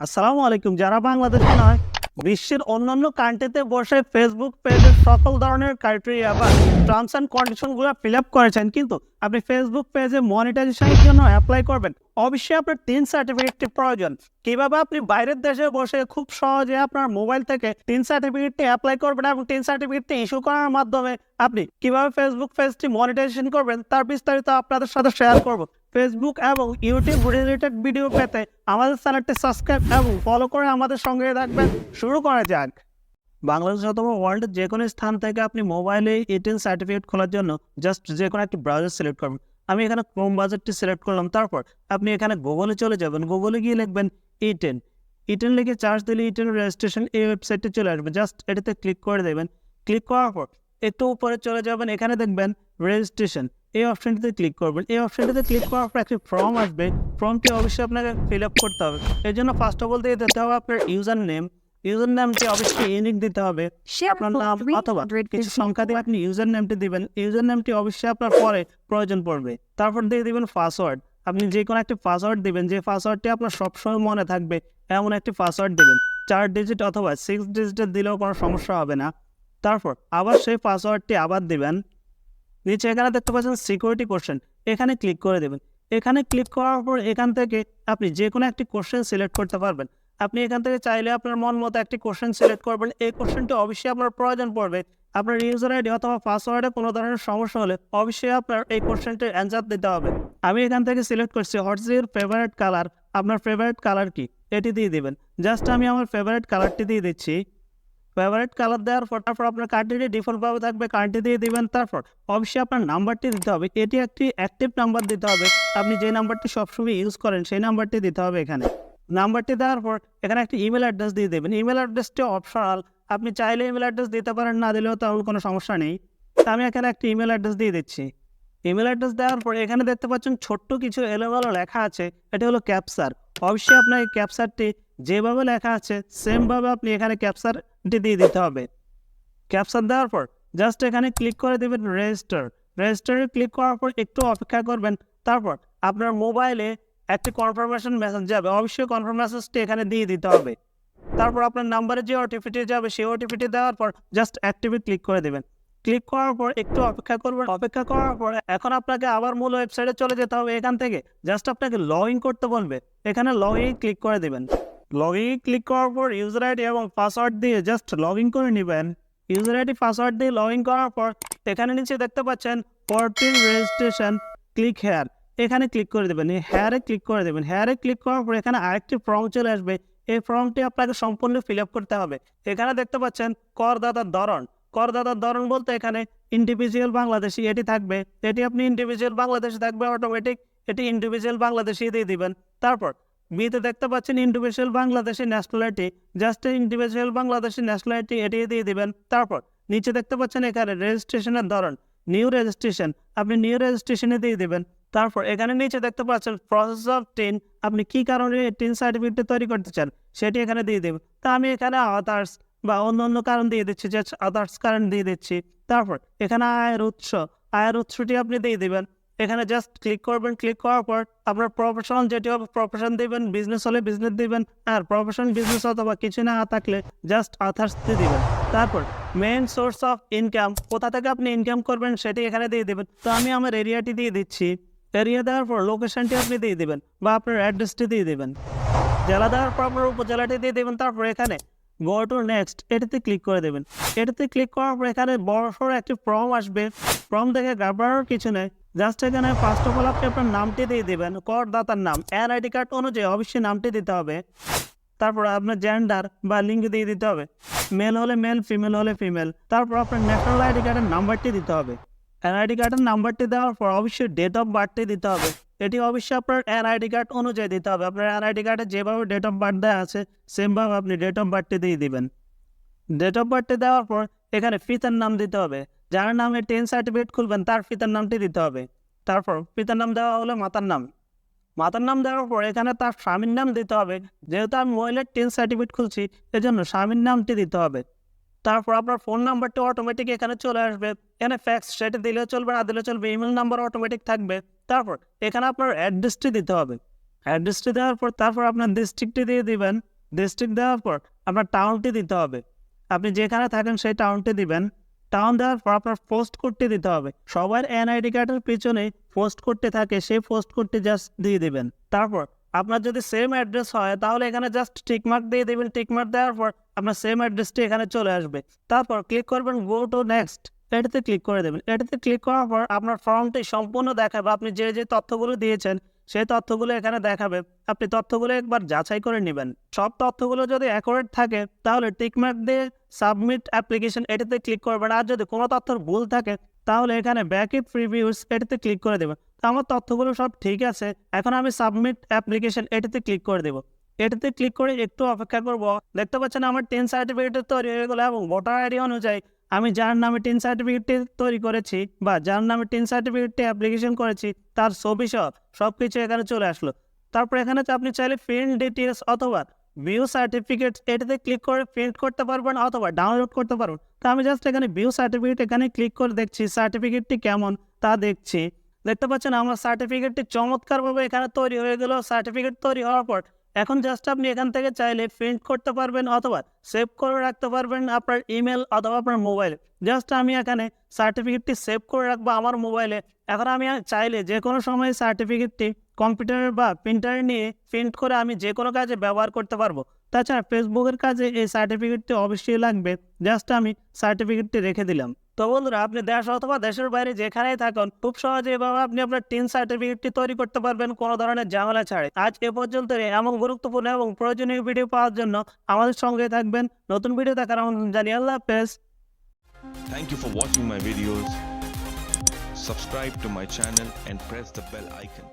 আসসালামু আলাইকুম। যারা বাংলাদেশে নয়, বিশ্বের অন্যান্য কান্ট্রিতে বসে ফেসবুক পেজের সকল ধরনের ক্রাইটেরিয়া বা টার্মস অ্যান্ড কন্ডিশনগুলো ফিল আপ করেছেন, কিন্তু আপনি ফেসবুক পেজে মনিটাইজেশনের জন্য অ্যাপ্লাই করবেন। অবশ্যই আপনার তিন সার্টিফিকেটটি প্রয়োজন। কীভাবে আপনি বাইরের দেশে বসে খুব সহজে আপনার মোবাইল থেকে তিন সার্টিফিকেটটি অ্যাপ্লাই করবেন এবং তিন সার্টিফিকেটটি ইস্যু করার মাধ্যমে আপনি কীভাবে ফেসবুক পেজটি মনিটাইজেশন করবেন, তার বিস্তারিত আপনাদের সাথে শেয়ার করব। ফেসবুক এবং ইউটিউব রিলেটেড ভিডিও পেতে আমাদের চ্যানেলটি সাবস্ক্রাইব এবং ফলো করে আমাদের সঙ্গে থাকবেন। শুরু করা যাক। বাংলাদেশ অথবা ওয়ার্ল্ডের যে কোনো স্থান থেকে আপনি মোবাইলে এটিএন সার্টিফিকেট খোলার জন্য জাস্ট যে কোনো একটি ব্রাউজার সিলেক্ট করবেন আমি এখানে ক্রোম বাজারটি সিলেক্ট করলাম, তারপর আপনি এখানে গুগলে চলে যাবেন। গুগলে গিয়ে লিখবেন ইটেন ইটেন লিখে চার্জ দিলে ইটেন রেজিস্ট্রেশন এই ওয়েবসাইটে চলে আসবে। জাস্ট এটাতে ক্লিক করে দেবেন। ক্লিক করার পর একটু উপরে চলে যাবেন, এখানে দেখবেন রেজিস্ট্রেশন এই অপশনটিতে ক্লিক করবেন। এই অপশনটিতে ক্লিক করার পর একটি ফর্ম আসবে। ফর্মটি অবশ্যই আপনাকে ফিল আপ করতে হবে। এর জন্য ফার্স্ট অফ অল দিয়ে দিতে হবে আপনার ইউজার নেম ইউজার নামটি অবশ্যই ইউনিক দিতে হবে। আপনার নাম অথবা কিছু সংখ্যা দিয়ে আপনি ইউজার নেমটি দিবেন। ইউজার নেমটি অবশ্যই আপনার পরে প্রয়োজন পড়বে। তারপর দিয়ে দিবেন পাসওয়ার্ড আপনি যে কোনো একটি পাসওয়ার্ড দিবেন। যে পাসওয়ার্ডটি আপনার সবসময় মনে থাকবে এমন একটি পাসওয়ার্ড দিবেন। চার ডিজিট অথবা সিক্স ডিজিটের দিলেও কোনো সমস্যা হবে না। তারপর আবার সেই পাসওয়ার্ডটি আবার দিবেন। নিচে এখানে দেখতে পাচ্ছেন সিকিউরিটি কোশ্চেন এখানে ক্লিক করে দেবেন। এখানে ক্লিক করার পর এখান থেকে আপনি যে কোনো একটি কোশ্চেন সিলেক্ট করতে পারবেন। আপনি এখান থেকে চাইলে আপনার মন মতো একটি কোশ্চেন সিলেক্ট করবেন। এই কোশ্চেনটি অবশ্যই আপনার প্রয়োজন পড়বে। আপনার ইউজার আইডি অথবা পাসওয়ার্ডে কোনো ধরনের সমস্যা হলে অবশ্যই আপনার এই কোশ্চেনটির অ্যান্সার দিতে হবে। আমি এখান থেকে সিলেক্ট করছি হোয়াটস ইউর ফেভারিট কালার আপনার ফেভারিট কালার কি? এটি দিয়ে দিবেন। জাস্ট আমি আমার ফেভারিট কালারটি দিয়ে দিচ্ছি। ফেভারিট কালার দেওয়ার পর তারপর আপনার কার্ডটি ডিফল্টভাবে থাকবে কার্ডটি দিয়ে দিবেন, তারপর অবশ্যই আপনার নাম্বারটি দিতে হবে। এটি একটি অ্যাক্টিভ নাম্বার দিতে হবে। আপনি যে নাম্বারটি সবসময় ইউজ করেন, সেই নাম্বারটি দিতে হবে এখানে। নাম্বারটি দেওয়ার পর এখানে একটি ইমেল অ্যাড্রেস দিয়ে দেবেন। ইমেল অ্যাড্রেসটি অপশনাল আপনি চাইলে ইমেল অ্যাড্রেস দিতে পারেন, না দিলেও তেমন কোনো সমস্যা নেই। তা আমি এখানে একটি ইমেল অ্যাড্রেস দিয়ে দিচ্ছি। ইমেল অ্যাড্রেস দেওয়ার পর এখানে দেখতে পাচ্ছেন ছোট্ট কিছু এলোমেলো লেখা আছে। এটা হলো ক্যাপচার অবশ্যই আপনার এই ক্যাপচারটি যেভাবে লেখা আছে সেমভাবে আপনি এখানে ক্যাপচারটি দিয়ে দিতে হবে। ক্যাপচার দেওয়ার পর জাস্ট এখানে ক্লিক করে দেবেন রেজিস্টার রেজিস্টারে ক্লিক করার পর একটু অপেক্ষা করবেন, তারপর আপনার মোবাইলে একটি কনফার্মেশন মেসেজ যাবে। অবশ্যই কনফার্ম মেসেজটি এখানে দিয়ে দিতে হবে। তারপর আপনার নাম্বারে যে ওটিপিটি যাবে, সেই ওটিপিটি দেওয়ার পর জাস্ট অ্যাক্টিভে ক্লিক করে দেবেন। ক্লিক করার পর একটু অপেক্ষা করবেন। অপেক্ষা করার পর এখন আপনাকে আবার মূল ওয়েবসাইটে চলে যেতে হবে। এখান থেকে জাস্ট আপনাকে লগ ইন করতে বলবে। এখানে লগ ইন ক্লিক করে দেবেন। লগ ইন ক্লিক করার পর ইউজার আইডি এবং পাসওয়ার্ড দিয়ে জাস্ট লগ ইন করে নেবেন। ইউজার আইডি পাসওয়ার্ড দিয়ে লগ ইন করার পর এখানে নিচে দেখতে পাচ্ছেন ফোরটিন রেজিস্ট্রেশন ক্লিক হেয়ার এখানে ক্লিক করে দেবেন। হেয়ারে ক্লিক করে দেবেন। হেয়ারে ক্লিক করার পর এখানে আরেকটি ফর্ম চলে আসবে। এই ফর্মটি আপনাকে সম্পূর্ণ ফিল করতে হবে। এখানে দেখতে পাচ্ছেন করদাতার ধরন। করদাতার ধরন বলতে এখানে ইন্ডিভিজুয়াল বাংলাদেশি এটি থাকবে। এটি আপনি ইন্ডিভিজুয়াল বাংলাদেশি থাকবে অটোমেটিক এটি ইন্ডিভিজুয়াল বাংলাদেশি দিয়ে দিবেন। তারপর বিতে দেখতে পাচ্ছেন individual Bangladeshi nationality just individual Bangladeshi nationality এটি দিয়ে দিবেন। তারপর, নিচে দেখতে পাচ্ছেন এখানে রেজিস্ট্রেশনের ধরন নিউ রেজিস্ট্রেশন আপনি নিউ রেজিস্ট্রেশনে দিয়ে দিবেন। তারপর, এখানে নিচে দেখতে পাচ্ছেন প্রসেস অফ টেন আপনি কি কারণে টেন সার্টিফিকেট তৈরি করতে চান, সেটি এখানে দিয়ে দেবেন। তা আমি এখানে আদার্স বা অন্য অন্য কারণ দিয়ে দিচ্ছি যে আদার্স কারণ দিয়ে দিচ্ছি। তারপর এখানে আয়ের উৎস, আয়ের উৎসটি আপনি দিয়ে দিবেন। এখানে জাস্ট ক্লিক করবেন ক্লিক করার পর আপনার প্রফেশনাল যেটি হবে প্রফেশন দিবেন বিজনেস হলে বিজনেস দিবেন, আর প্রফেশন বিজনেস অথবা কিছু না থাকলে জাস্ট আথার্স দিয়ে দিবেন। তারপর মেন সোর্স অফ ইনকাম কোথা থেকে আপনি ইনকাম করবেন সেটি এখানে দিয়ে দেবেন। তো আমি আমার এরিয়াটি দিয়ে দিচ্ছি। এরিয়া দেওয়ার পর লোকেশনটি আপনি দিয়ে দেবেন বা আপনার অ্যাড্রেসটি দিয়ে দেবেন। জেলা দেওয়ার পর আপনার উপজেলাটি দিয়ে দেবেন। তারপর এখানে গো টু নেক্সট এটাতে ক্লিক করে দেবেন। এটাতে ক্লিক করার পর এখানে বড় সড়ো একটি ফর্ম আসবে। ফর্ম দেখে ঘাবড়ানোর কিছু নেই। জাস্ট এখানে ফার্স্ট অফ অল আপনি আপনার নামটি দিয়ে দেবেন, করদাতার নাম। এন আইডি কার্ড অনুযায়ী অবশ্যই নামটি দিতে হবে। তারপর আপনার জেন্ডার বা লিঙ্ক দিয়ে দিতে হবে। মেল হলে মেল ফিমেল হলে ফিমেল তারপর আপনার ন্যাশনাল আইডি কার্ডের নাম্বারটি দিতে হবে। এনআইডি কার্ডের নাম্বারটি দেওয়ার পর অবশ্যই ডেট অফ বার্থটি দিতে হবে। এটি অবশ্যই আপনার এনআইডি কার্ড অনুযায়ী দিতে হবে। আপনার এনআইডি কার্ডে যেভাবে ডেট অফ বার্থ দেওয়া আছে, সেমভাবে আপনি ডেট অফ বার্থটি দিয়ে দিবেন। ডেট অফ বার্থটি দেওয়ার পর এখানে পিতার নাম দিতে হবে। যার নামে টেন সার্টিফিকেট খুলবেন, তার পিতার নামটি দিতে হবে। তারপর পিতার নাম দেওয়া হলো মাতার নাম। মাতার নাম দেওয়ার পর এখানে তার স্বামীর নাম দিতে হবে। যেহেতু আমি মহিলার টেন সার্টিফিকেট খুলছি, এজন্য স্বামীর নামটি দিতে হবে। তারপর আপনার ফোন নাম্বারটি অটোমেটিক এখানে চলে আসবে। এখানে ফ্যাক্স সেটা দিলেও চলবে, না দিলেও চলবে ইমেল নাম্বার অটোমেটিক থাকবে। তারপর এখানে আপনার অ্যাড্রেসটি দিতে হবে। অ্যাড্রেসটি দেওয়ার পর তারপর আপনার ডিস্ট্রিক্টটি দিয়ে দিবেন। ডিস্ট্রিক্ট দেওয়ার পর আপনার টাউনটি দিতে হবে। আপনি যেখানে থাকেন সেই টাউনটি দিবেন। টাউন দেওয়ার পর আপনার পোস্ট কোডটি দিতে হবে। সবার এনআইডি কার্ডের পিছনে পোস্ট কোডটি থাকে, সেই পোস্ট কোডটি জাস্ট দিয়ে দিবেন। তারপর আপনার যদি সেম অ্যাড্রেস হয়, তাহলে এখানে জাস্ট টিকমার্ক দিয়ে দেবেন। টিকমার্ক দেওয়ার পর আপনার সেম অ্যাড্রেসটি এখানে চলে আসবে। তারপর ক্লিক করবেন গো টু নেক্সট এটাতে ক্লিক করে দেবেন। এটাতে ক্লিক করার পর আপনার ফর্মটি সম্পূর্ণ দেখাবে। আপনি যে যে তথ্যগুলো দিয়েছেন, সেই তথ্যগুলো এখানে দেখাবে। আপনি তথ্যগুলো একবার যাচাই করে নেবেন। সব তথ্যগুলো যদি অ্যাকুরেট থাকে, তাহলে টিকমার্ক দিয়ে সাবমিট অ্যাপ্লিকেশন এটাতে ক্লিক করবেন। আর যদি কোনো তথ্যের ভুল থাকে, তাহলে এখানে ব্যাক ইট প্রিভিউস এটাতে ক্লিক করে দেবেন। তো আমার তথ্যগুলো সব ঠিক আছে। এখন আমি সাবমিট অ্যাপ্লিকেশন এটাতে ক্লিক করে দেবো। এটাতে ক্লিক করে একটু অপেক্ষা করব। দেখতে পাচ্ছেন আমার টেন সার্টিফিকেট তৈরি হয়ে গেলো এবং ভোটার আইডি অনুযায়ী আমি যার নামে টেন সার্টিফিকেটটি তৈরি করেছি বা যার নামে টেন সার্টিফিকেটটি অ্যাপ্লিকেশন করেছি, তার ছবি সহ সব কিছু এখানে চলে আসলো। তারপর এখানে আপনি চাইলে ফিল্ড ডিটেলস অথবা ভিউ সার্টিফিকেট এটাতে ক্লিক করে প্রিন্ট করতে পারবেন অথবা ডাউনলোড করতে পারবেন। তো আমি জাস্ট এখানে ভিউ সার্টিফিকেট এখানে ক্লিক করে দেখছি সার্টিফিকেটটি কেমন তা দেখছি। দেখতে পাচ্ছেন আমার সার্টিফিকেটটি চমৎকারভাবে এখানে তৈরি হয়ে গেল। সার্টিফিকেট তৈরি হওয়ার পর এখন জাস্ট আপনি এখান থেকে চাইলে প্রিন্ট করতে পারবেন অথবা সেভ করে রাখতে পারবেন আপনার ইমেল অথবা আপনার মোবাইলে জাস্ট আমি এখানে সার্টিফিকেটটি সেভ করে রাখব আমার মোবাইলে এখন আমি চাইলে যে কোনো সময় সার্টিফিকেটটি কম্পিউটারে বা প্রিন্টারে নিয়ে প্রিন্ট করে আমি যে কোনো কাজে ব্যবহার করতে পারব। তাছাড়া ফেসবুকের কাজে এই সার্টিফিকেটটি অবশ্যই লাগবে। জাস্ট আমি সার্টিফিকেটটি রেখে দিলাম। তো বন্ধুরা, আপনি দেশ অথবা দেশের বাইরে যেখানেই থাকুন, খুব সহজে এভাবে আপনি আপনার টিন সার্টিফিকেটটি তৈরি করতে পারবেন কোনো ধরনের ঝামেলা ছাড়ে আজ এ পর্যন্ত এমন গুরুত্বপূর্ণ এবং প্রয়োজনীয় ভিডিও পাওয়ার জন্য আমাদের সঙ্গে থাকবেন নতুন ভিডিও দেখার আমন্ত্রণ জানিয়ে আল্লাহ হাফেজ Thank you for watching my videos. Subscribe to my channel and press the bell icon.